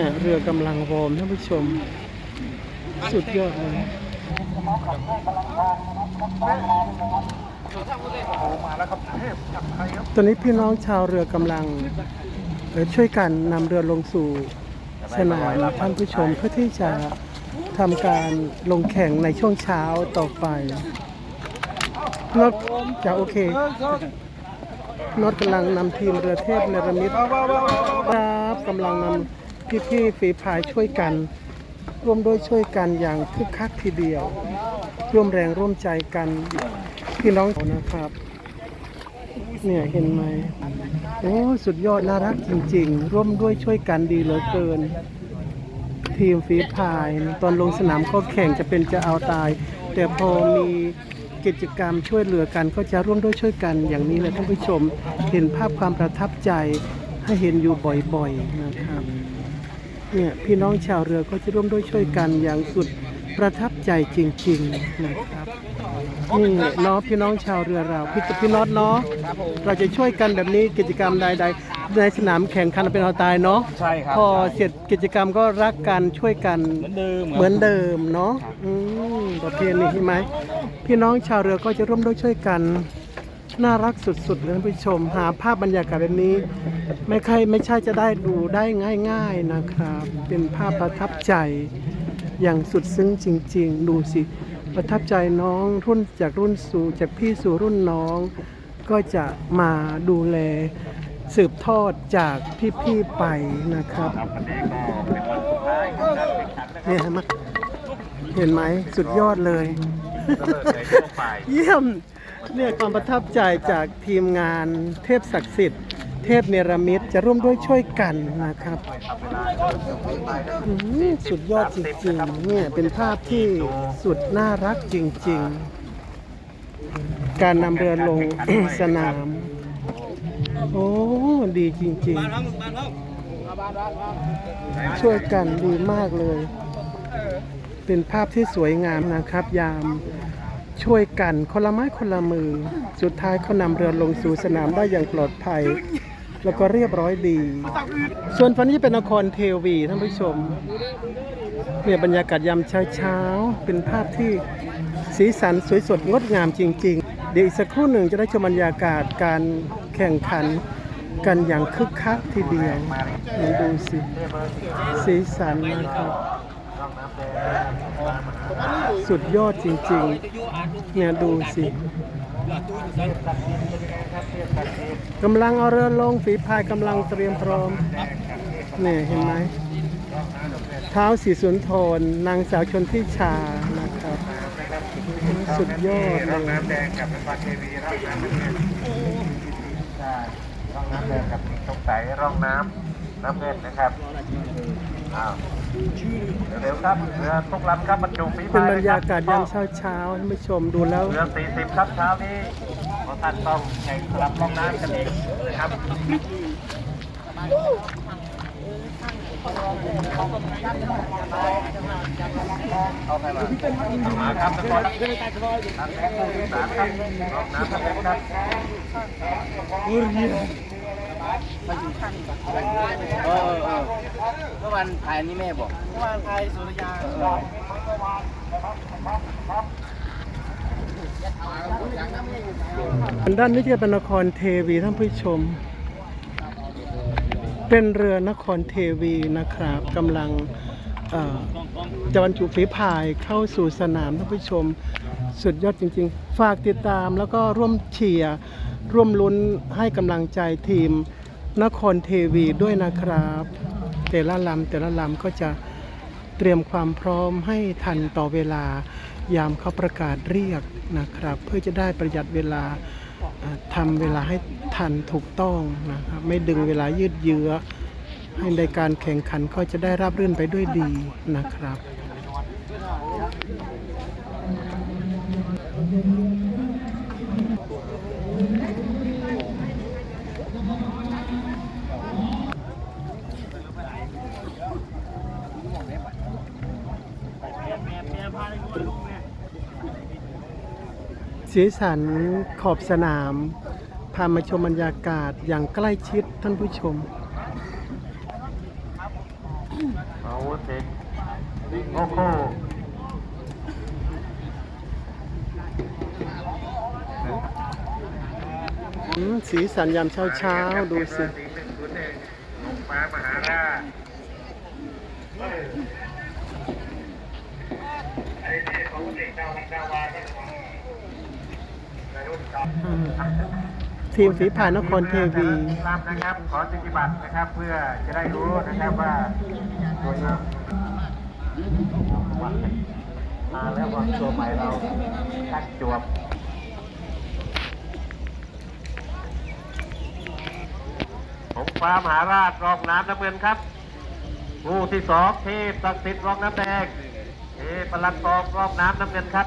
เนี่ยเรือกำลังวอร์มท่านผู้ชม สุดยอดเลยตอนนี้พี่น้องชาวเรือกำลังช่วยกันนำเรือลงสู่สนามท่านผู้ชมเพื่อที่จะทำการลงแข่งในช่วงเช้าต่อไปนอกจะโอเคนอดกำลังนำทีมเรือเทพเนรมิตครับกำลังนำ พี่ๆฝีพายช่วยกัน ร่วมด้วยช่วยกันอย่างคึกคักทีเดียว ร่วมแรงร่วมใจกันพี่น้องนะครับเนี่ยเห็นไหมโอ้สุดยอดน่ารักจริง ๆ ร่วมด้วยช่วยกันดีเหลือเกิน ทีมฝีพาย ตอนลงสนามก็แข่งจะเป็นจะเอาตาย แต่พอมีกิจกรรมช่วยเหลือกันก็จะร่วมด้วยช่วยกันอย่างนี้เลยท่านผู้ชม เห็นภาพความประทับใจให้เห็นอยู่บ่อยๆนะครับ เนี่ยพี่น้องชาวเรือก็จะร่วมด้วยช่วยกันอย่างสุดประทับใจจริง ๆนะครับนี่เนาะพี่น้องชาวเรือเราพี่พี่น็อตเนาะเราจะช่วยกันแบบนี้กิจกรรมใด ๆ ในสนามแข่งขันเป็นเอาตายเนาะใช่ครับพอเสร็จกิจกรรมก็รักกันช่วยกันเหมือนเดิมเหมือนเดิมเนาะอืมประเพณีใช่ไหมพี่น้องชาวเรือก็จะร่วมด้วยช่วยกัน น่ารักสุดๆเลยท่านผู้ชม หาภาพบรรยากาศแบบนี้ ไม่ใช่ไม่ใช่จะได้ดูได้ง่าย ๆนะครับ เป็นภาพประทับใจอย่างสุดซึ้งจริง ๆ ดูสิ ประทับใจน้องรุ่นจากรุ่นสู่จากพี่สู่รุ่นน้อง ก็จะมาดูแลสืบทอดจากพี่ๆไปนะครับเนี่ยเห็นไหมเห็นไหมสุดยอดเลย เยี่ยม เนี่ยความประทับใจจากทีมงานเทพศักดิ์สิทธิ์ เทพเนรมิตจะร่วมด้วยช่วยกันนะครับอืมสุดยอดจริงๆเนี่ยเป็นภาพที่สุดน่ารักจริง ๆ การนำเรือลง สนาม โอ้ดีจริง ๆ ช่วยกันดีมากเลย เป็นภาพที่สวยงามนะครับ ยาม ช่วยกันคนละไม้คนละมือ สุดท้ายเขานำเรือลงสู่สนามได้อย่างปลอดภัย แล้วก็เรียบร้อยดี ส่วนฝั่งนี้เป็นนครเทวีท่านผู้ชมเนี่ยบรรยากาศยามเช้าๆเป็นภาพที่สีสันสวยสดงดงามจริง ๆ เดี๋ยวอีกสักครู่หนึ่งจะได้ชมบรรยากาศการแข่งขันกันอย่างคึกคักทีเดียวดูสิสีสันนะครับ สุดยอดจริงๆ เนี่ยดูสิกำลังเอาเรือลงฝีพายกำลังเตรียมพร้อม เนี่ยเห็นไหมเท้าสีสุนทรนางสาวชนทิชานะครับ สุดยอดเลร่องยน้ำแดงกับนครเทวีร่องน้ำเงินร่องน้ำแดงกับสงสัยร่องน้ำน้ำเงินนะครับ อ้าวเร็วๆครับเรือทุกลำครับบรรจุฝีเป็นพายบรรยากาศยามเช้าๆท่านผู้ชมดูแล้ว เรือ40ครับเช้านี้เพราะท่านต้องแข่งสลับร่องน้ำกันอีกนะครับ เอาไปมามาครับทุกคนน้ำแดงที่สามครับร่องน้ำน้ำแดงครั บเออเออเออเมื่อวันถ่ายนี่แม่บอกเมื่อวานถ่ายสุริยาด้านนี้จะเป็นนครเทวีท่านผู้ชม เป็นเรือนครเทวีนะครับกำลังจะบรรจุฝีพายเข้าสู่สนามท่านผู้ชม สุดยอดจริง ๆ ฝากติดตามแล้วก็ร่วมเชียร์ร่วมลุ้นให้กำลังใจทีม นครเทวีด้วยนะครับ แต่ละลำแต่ละลำก็จะเตรียมความพร้อมให้ทันต่อเวลายามเขาประกาศเรียกนะครับ เพื่อจะได้ประหยัดเวลาทำเวลาให้ทันถูกต้องนะครับไม่ดึงเวลายืดเยื้อ ให้ในการแข่งขันก็จะได้ราบรื่นไปด้วยดีนะครับ สีสันขอบสนาม พามาชมบรรยากาศอย่างใกล้ชิดท่านผู้ชมอาวุธสิงสิงโคโค่อืมสีสันยามเช้าเช้าดูสิลงฟ้ามหาราช ทีมฝีพานครเทวีรำนะครับขอสิทธิบัตรนะครับ เพื่อจะได้รู้นะครับว่าตัวเองมาแล้ววันตัวใหม่เราชักจวบผมฟ้ามหาราชรองน้ำน้ำเงินครับผู้ที่สองเทพศักดิ์สิทธิ์รองน้ำแดงเทพพลังทองรองน้ำน้ำเงินครับ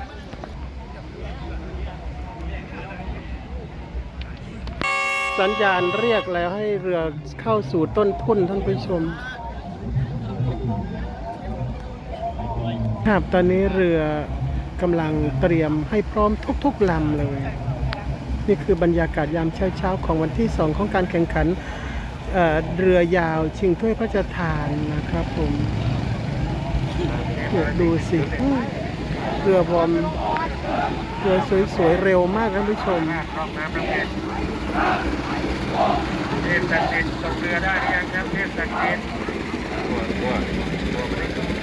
สัญญาณเรียกแล้วให้เรือเข้าสู่ต้นทุ่นท่านผู้ชม ครับตอนนี้เรือกำลังเตรียมให้พร้อมทุกๆลำเลย นี่คือบรรยากาศยามเช้าๆของวันที่2ของการแข่งขันเเรือยาวชิงถ้วยพระราชทานนะครับผมเนี่ยดูสิเรือวอร์มเรือสวยๆเร็วมากท่านผู้ชม เงินเทพศักดิ์สิทธิ์ตกเรือได้หรือยังครับเทพศักดิ์สิทธิ์ตัวตัวตัวมันเอง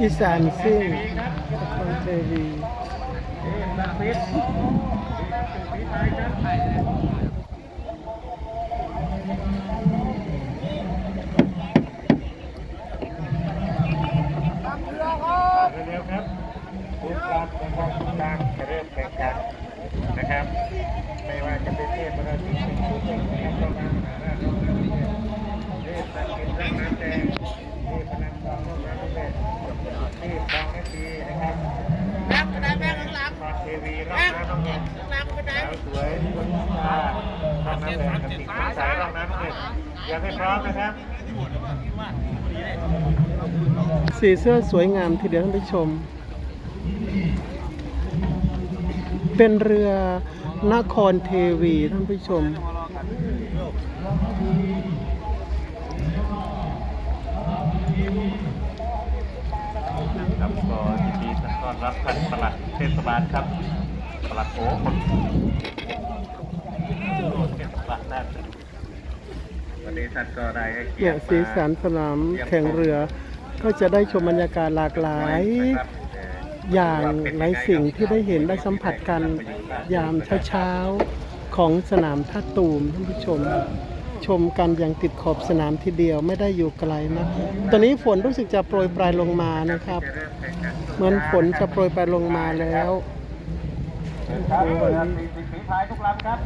อีสานซิ่งนครเทวี เทพศักดิ์สิทธิ์ฝีพายครับเร็วๆครับทุกลำนะครับทุกลำจะเริ่มแข่งขันนะครับ ไม่ว่าจะเป็นเทพประสิทธิ์เป็นผู้เก่งนะครับรองน้ำหาราชรองน้ำเงินเทพศักดิ์สิทธิ์รองน้ำแดงเทพพลังทองรองน้ำเงินเทพทองนาทีนะครับ แม่งกระไดแม่งข้างหลัง พรเทวีรองน้ำน้ำเงิน ข้างหลังกระได สาวสวยคนตาทำน้ำเงินกับติดสายรองน้ำน้ำเงินยังไม่พร้อมนะครับสีเสื้อสวยงามทีเดียวท่านผู้ชม เป็นเรือนครเทวีท่านผู้ชม ครับก็ยินดีต้อนรับท่านปลัดเทศบาลครับ ปลัดโอ้คนเทศบาลนั่นวันนี้ท่านก็ได้ให้เกียรติสีสันสนามแข่งเรือ ก็จะได้ชมบรรยากาศหลากหลาย นะครับเอ่ออย่างหลายสิ่งที่ได้เห็นได้สัมผัสกันยามเช้าๆของสนามท่าตูมท่านผู้ชม ชมกันอย่างติดขอบสนามทีเดียวไม่ได้อยู่ไกลนะตอนนี้ฝนรู้สึกจะโปรยปลายลงมานะครับ จะเริ่มแข่งขันเหมือนฝนจะโปรยปลายลงมาแล้ว ครับเรือสีสีพายทุกลำครับ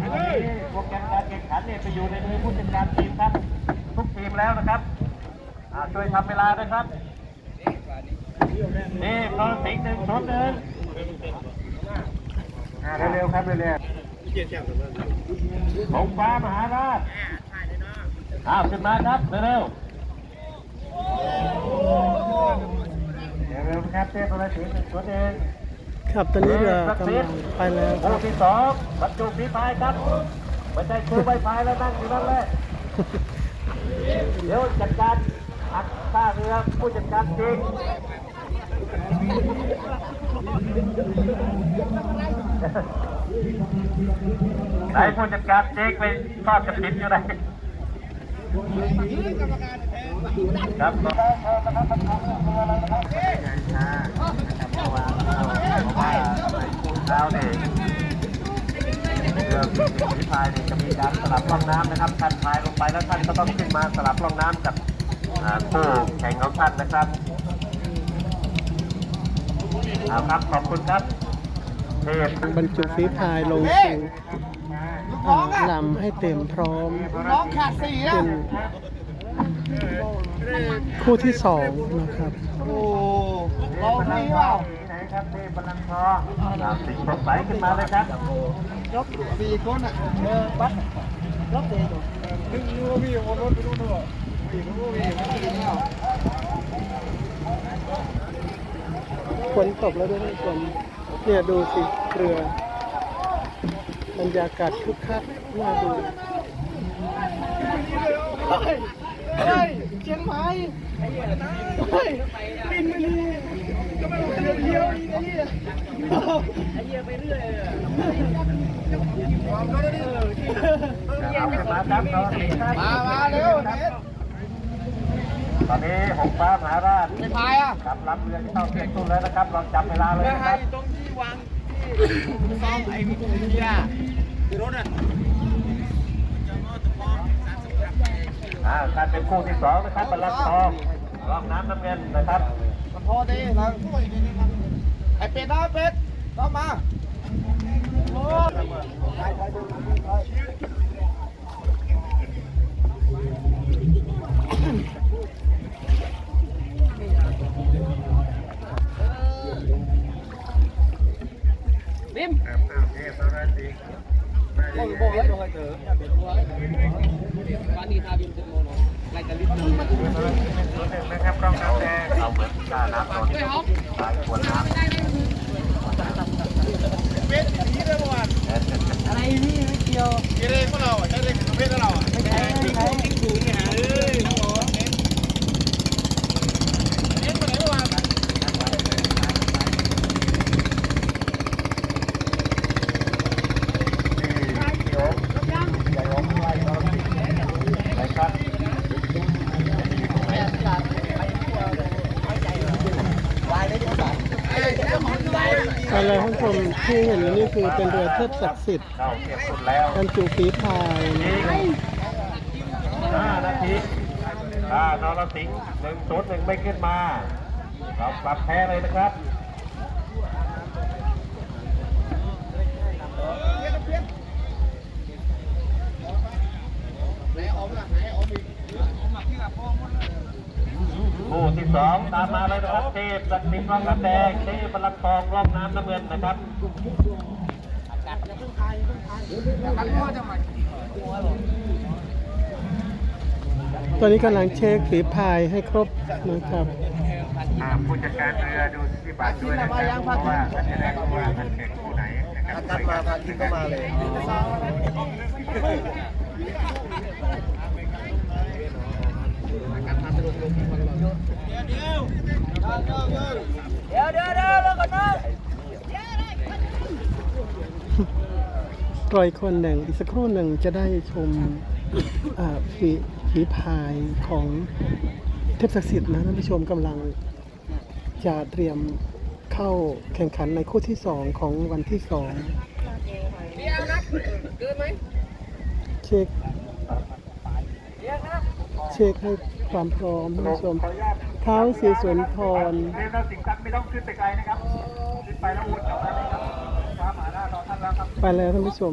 วันนี้โปรแกรมการแข่งขันเนี่ยไปอยู่ในมือผู้จัดการทีมครับ ทุกทีมแล้วนะครับอ่าช่วยทำเวลาด้วยครับ นี่พอสิงห์หนึ่งศูนย์หนึ่งอ่าเร็วๆครับเร็วๆของฟ้ามหาราชอ้าวขึ้นมาครับเร็วๆเร็วๆครับเทพประสิทธิ์หนึ่งศูนย์หนึ่ง ครับตอนนี้เรือกำลังไปแล้วคคู่รับที่สองบรรจุฝีพายครับไม่ใช่ชูใบพายแล้วนั่งอยู่นั่นแหละเดี๋ยวจัดการอัดท่าเรือผู้จัดการจริงไหนผู้จัดการเจ๊กไปทอดกระถิ่นอยู่ไหนครับเพราะว่าเช้าเนี่ยเรือฝีพายเนี่ยจะมีการสลับร่องน้ำนะครับท่านพายลงไปแล้วท่านก็ต้องขึ้นมาสลับร่องน้ำกับอ่าคู่แข่งของท่านนะครับเอาครับขอบคุณครับเทพบรรจุฝีพายลงสู่อ่าลำให้เต็มพร้อมน้องขาดสี่แล้วเป็นคู่ที่สองนะครับ โอ้เทเราพบัลลัไม่งก์ทว่าองไหน ครับเทพบัลลังก์ทองอ่าสิงสดใสขึ้นมาเลยครับรถสี่คนอะเออบัสรถเดียวนึกว่าพี่คนรถไปนู่นด้วยพี่นึกว่าพี่ไม่ได้แล้วฝนตกแล้วด้วยท่านเนี่ยดูสิเรือบรรยากาศคึกคักน่าดูเฮ้ยเฮ้ยเชียงใหม่เฮ้ยบินไปเลย มาครับตอนนี้ครับมามาเร็วเน็ตตอนนี้หงฟ้ามหาราชไปพายอะกับลำเรือที่เข้าเทียบตู้นแล้วนะครับลองจับเวลาเลยนะครับตรงที่วางที่ซ้อมไอ้เบียร์ที่รถอะอ่าการเป็นคู่ที่สองนะครับบัลลังก์ทอง ร่องน้ำน้ำเงินนะครับมันพอดีแล้วไอเป็ดนะเป็ดต้องมาโอ้บิม ครับเทพนรสิงห์ โอ้ยโบกเลยโบกเลยเถอะอย่าเป็นตัววันนี้ทาบิมจะโมโนไล่กันลิ้น เทพนรสิงห์หนึ่งศูนย์หนึ่งนะครับร่องน้ำแดงเอาเหมือนกล้าน้ำนนสายขวดน้ำ เป็ดนี่ได้ประวัติอะไรนี่ไม่เกี่ยวเกี่ยวพวกเราอะใช่เลยเป็ดเราอะไม่ใช่ไม่ใช่สูงเนี่ยเอ้ยน้องหมอเอ็นเอ็นไปไหนเมื่อวาน ที่โยมใหญ่องไล่นรสิงห์นะครับ อะไรท่านผู้ชมที่เห็นอยู่นี่ คือเป็นเรือเทพศักดิ์สิทธิ์เข้าเทียบสุดแล้วบรรจุฝีพายนะครับห้านาทีอ่านรสิงห์หนึ่งศูนย์หนึ่งไม่ขึ้นมาเราปรับแพ้เลยนะครับ คู่ที่สองตามมาเลยนะครับเทพสักดิ์สิทธิ์ร่องน้ำแดงเทพพลังทองร่องน้ำน้ำเงินนะครับตอนนี้กำลังเช็คฝีพายให้ครบนะครับอ่าผู้จัดการเรือดูที่บัตรด้วยนะครับเพราะว่าท่านจะได้รู้ว่าท่านแข่งคู่ไหนนะครับตัดมาพากินก็มาเลย ปล่อยคนหนึ่งอีกสักครู่หนึ่งจะได้ชมฝีฝีพายของเทพศักดิ์สิทธิ์นะท่านผู้ชมกำลังจะเตรียมเข้าแข่งขันในคู่ที่สองของวันที่สองเช็คเช็คให้ความพร้อมท่านผู้ชม เท้าสีสวนทรเรียนเราสิงห์สักดิ์ไม่ต้องขึ้นไปไกลนะครับขึ้นไปแล้ววนกลับมาเลยครับฟ้าหมาหน้ารอท่านแล้วครับไปแล้วท่านผู้ชม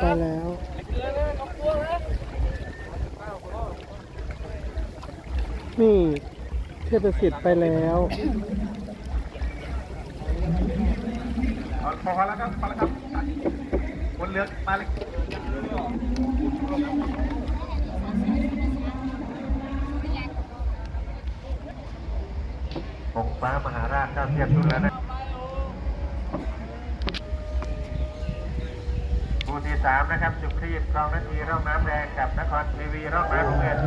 ไปแล้วนี่เทพสิทธิ์ไปแล้วเอาพอแล้วครับพอแล้วครับบนเรือมาเลย องฟ้ามหาราชเจ้าเทียบรุ่นแล้วนะคู่ที่สามนะครับจุครีบคองนาทีร่องน้ำแดงกับนครทีวีร่องน้ำเงิน